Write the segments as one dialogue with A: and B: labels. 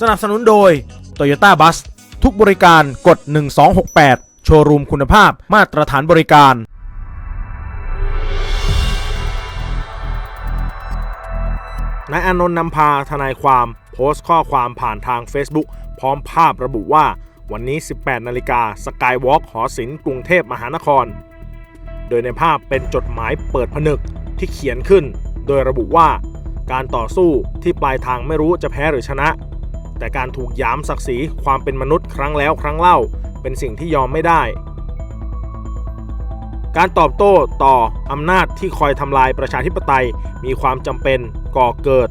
A: สนับสนุนโดย Toyota Bus ทุกบริการกด 1268 โชว์รูมคุณภาพมาตรฐานบริการ นายอานนท์นำพาทนายความ โพสต์ข้อความผ่านทาง Facebook พร้อมภาพระบุว่า วันนี้ 18 นาฬิกาสกายวอล์กหอศิลป์กรุงเทพมหานคร โดยในภาพเป็นจดหมายเปิดผนึกที่เขียนขึ้น โดยระบุว่า การต่อสู้ที่ปลายทางไม่รู้จะแพ้หรือชนะ แต่การถูกยามศักดิ์ศรีความเป็นมนุษย์ครั้งแล้วครั้งเล่า เป็นสิ่งที่ยอมไม่ได้ การตอบโต้ต่ออำนาจที่คอยทำลายประชาธิปไตยมีความจำเป็นก่อเกิด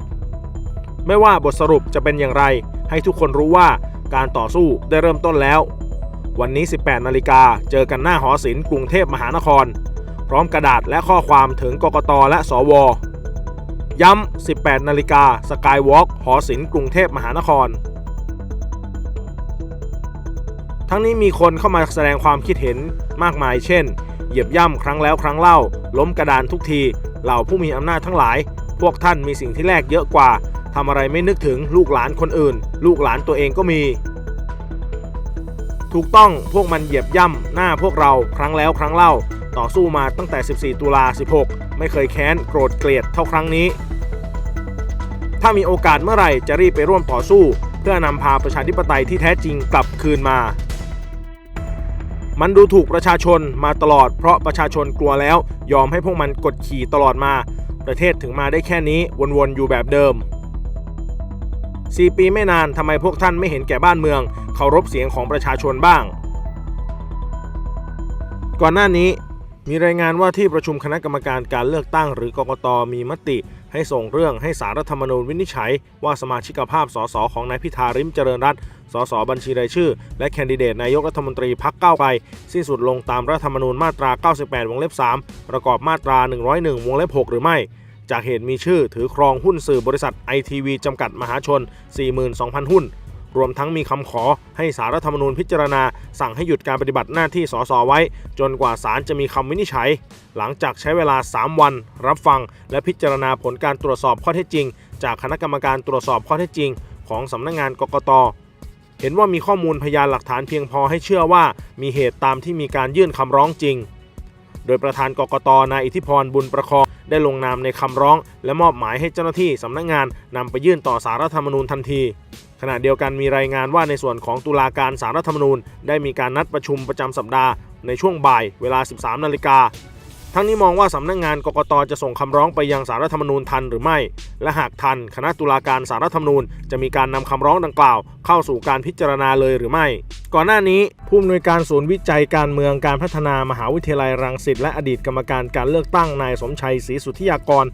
A: ไม่ว่าบทสรุปจะเป็นอย่างไร ให้ทุกคนรู้ว่าการต่อสู้ได้เริ่มต้นแล้ว วันนี้ 18 นาฬิกาเจอกันหน้าหอศิลป์กรุงเทพมหานคร พร้อมกระดาษและข้อความถึงกกตและสว ย้ำ 18 นาฬิกาสกายวอล์กหอศิลป์กรุงเทพมหานคร ทั้งนี้มีคนเข้ามาแสดงความคิดเห็นมากมายเช่น เหยียบย่ำครั้งแล้วครั้งเล่า ล้มกระดานทุกที เหล่าผู้มีอำนาจทั้งหลาย พวกท่านมีสิ่งที่แลกเยอะกว่าทำอะไรไม่นึกถึงลูกหลานคนอื่น ลูกหลานตัวเองก็มี ถูกต้องพวกมันเหยียบย่ำหน้าพวกเราครั้งแล้วครั้งเล่า ต่อสู้มาตั้งแต่ 14 ตุลา 16 ไม่เคยแค้นโกรธเกลียดเท่าครั้งนี้ ถ้ามีโอกาสเมื่อไหร่จะรีบไปร่วมต่อสู้ เพื่อนำพาประชาธิปไตยที่แท้จริงกลับคืนมา มันดูถูกประชาชนมาตลอด เพราะประชาชนกลัวแล้วยอมให้พวกมันกดขี่ตลอดมา ประเทศถึงมาได้แค่นี้วนๆอยู่แบบเดิม4ปีไม่นานทำไมพวกท่านไม่เห็นแก่บ้านเมืองเคารพเสียงของประชาชนบ้าง ก่อนหน้านี้ มีรายงานว่าที่ประชุมคณะกรรมการการเลือกตั้งหรือกกตมีมติ ให้ส่งเรื่องให้สารรัฐธรรมนูญวินิจฉัย ว่าสมาชิกภาพสสของนายพิธาริมเจริญรัตน์สสบัญชีรายชื่อ และแคนดิเดตนายกรัฐมนตรีพักเก้าไกลสิ้นสุดลงตามรัฐธรรมนูญมาตรา 98 วงเล็บ 3 ประกอบมาตรา 101 วงเล็บ 6 หรือไม่ จากเหตุมีชื่อถือครองหุ้นสื่อบริษัทไอทีวีจำกัดมหาชน 42,000 หุ้น รวมทั้งมีคำขอให้สารรัฐธรรมนูญพิจารณา สั่งให้หยุดการปฏิบัติหน้าที่สสไว้ จนกว่าศาลจะมีคำวินิจฉัย หลังจากใช้เวลา 3 วัน รับฟัง และพิจารณาผลการตรวจสอบข้อเท็จจริง จากคณะกรรมการตรวจสอบข้อเท็จจริง ของสำนักงานกกตเห็นว่ามีข้อมูลพยานหลักฐานเพียงพอให้เชื่อว่ามีเหตุตามที่มีการยื่นคำร้องจริง โดยประธานกกตนายอิทธิพรบุญประคองได้ลงนามในคำร้อง และมอบหมายให้เจ้าหน้าที่สำนักงานนำไปยื่นต่อสารรัฐธรรมนูญทันที ณะเดียวกันมีรายงานว่าในส่วนของตุลาการสารรัฐธรรมนูญ ได้มีการนัดประชุมประจำสัปดาห์ในช่วงบ่ายเวลา 13 นาฬิกา ทั้งนี้มองว่าสำนักงานกกตจะส่งคำร้องไปยังสารรัฐธรรมนูญทันหรือไม่ และหากทัน คณะตุลาการสารรัฐธรรมนูญ จะมีการนำคำร้องดังกล่าว เข้าสู่การพิจารณาเลยหรือไม่ ก่อนหน้านี้ ผู้อำนวยการศูนย์วิจัยการเมืองการพัฒนามหาวิทยาลัยรังสิตและอดีตกรรมการการเลือกตั้งนายสมชัยศรีสุทธิยากร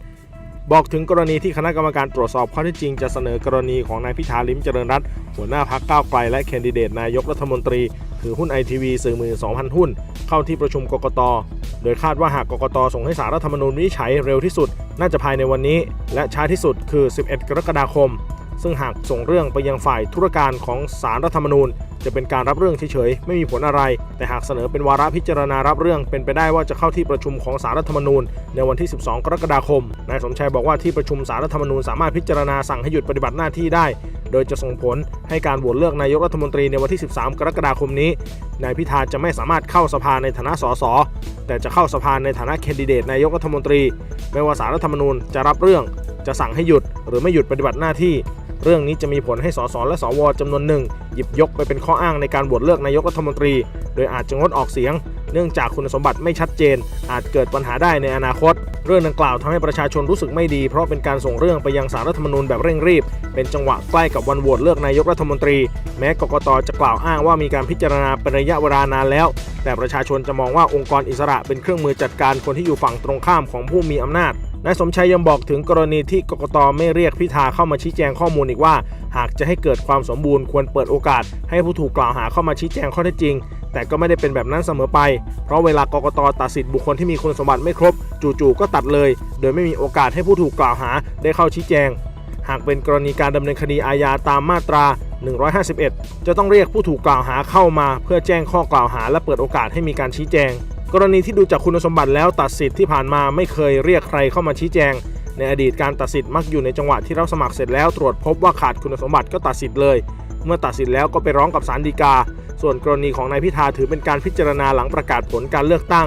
A: บอกถึงกรณีที่คณะกรรมการตรวจสอบข้อเท็จจริงจะเสนอกรณีของนายพิธาลิมเจริญรัตน์หัวหน้าพักก้าวไกลและแคนดิเดตนายกรัฐมนตรี ถือหุ้นไอทีวีสื่อมือ 2,000 หุ้น เข้าที่ประชุมกกต โดยคาดว่าหากกกตส่งให้สารรัฐธรรมนูญวินิจฉัยเร็วที่สุด น่าจะภายในวันนี้ และช้าที่สุดคือ 11 กรกฎาคม ซึ่งหากส่งเรื่องไปยังฝ่ายธุรการของสารรัฐธรรมนูญ จะเป็นการรับเรื่องเฉยๆ ไม่มีผลอะไร แต่หากเสนอเป็นวาระพิจารณารับเรื่อง เป็นไปได้ว่าจะเข้าที่ประชุมของสารรัฐธรรมนูญ ในวันที่ 12 กรกฎาคม นายสมชัยบอกว่าที่ประชุมสารรัฐธรรมนูญสามารถพิจารณาสั่งให้หยุดปฏิบัติหน้าที่ได้ โดยจะส่งผลให้การโหวตเลือกนายกรัฐมนตรีในวันที่ 13 กรกฎาคมนี้ นายพิธาจะไม่สามารถเข้าสภาในฐานะสส แต่จะเข้าสภาในฐานะแคนดิเดตนายกรัฐมนตรี ไม่ว่าสารรัฐธรรมนูญจะรับเรื่องจะสั่งให้หยุดหรือไม่หยุดปฏิบัติหน้าที่ เรื่องนี้จะมีผลให้สสและสวจำนวนหนึ่ง หยิบยกไปเป็นข้ออ้างในการโหวตเลือกนายกรัฐมนตรี โดยอาจจะงดออกเสียง เนื่องจากคุณสมบัติไม่ชัดเจน อาจเกิดปัญหาได้ในอนาคต เรื่องดังกล่าวทำให้ประชาชนรู้สึกไม่ดี เพราะเป็นการส่งเรื่องไปยังสารรัฐธรรมนูญแบบเร่งรีบ เป็นจังหวะใกล้กับวันโหวตเลือกนายกรัฐมนตรี แม้กกตจะกล่าวอ้างว่ามีการพิจารณาเป็นระยะเวลานานแล้ว แต่ประชาชนจะมองว่าองค์กรอิสระเป็นเครื่องมือจัดการคนที่อยู่ฝั่งตรงข้ามของผู้มีอำนาจ นายสมชัยยังบอกถึงกรณีที่กกตไม่เรียกพิธาเข้ามาชี้แจงข้อมูลอีกว่า หากจะให้เกิดความสมบูรณ์ควรเปิดโอกาส ให้ผู้ถูกกล่าวหาเข้ามาชี้แจงข้อเท็จจริง แต่ก็ไม่ได้เป็นแบบนั้นเสมอไป เพราะเวลากกตตัดสิทธิ์บุคคลที่มีคุณสมบัติไม่ครบ จู่ๆก็ตัดเลย โดยไม่มีโอกาสให้ผู้ถูกกล่าวหาได้เข้าชี้แจง หากเป็นกรณีการดำเนินคดีอาญาตามมาตรา 151 จะต้องเรียกผู้ถูกกล่าวหาเข้ามา เพื่อแจ้งข้อกล่าวหา และเปิดโอกาสให้มีการชี้แจง กรณีที่ดูจากคุณสมบัติแล้วตัดสิทธิ์ที่ผ่านมาไม่เคยเรียกใครเข้ามาชี้แจง ในอดีตการตัดสิทธิ์มักอยู่ในจังหวะที่เราสมัครเสร็จแล้วตรวจพบว่าขาดคุณสมบัติก็ตัดสิทธิ์เลย เมื่อตัดสิทธิ์แล้วก็ไปร้องกับศาลฎีกา ส่วนกรณีของนายพิธาถือเป็นการพิจารณาหลังประกาศผลการเลือกตั้ง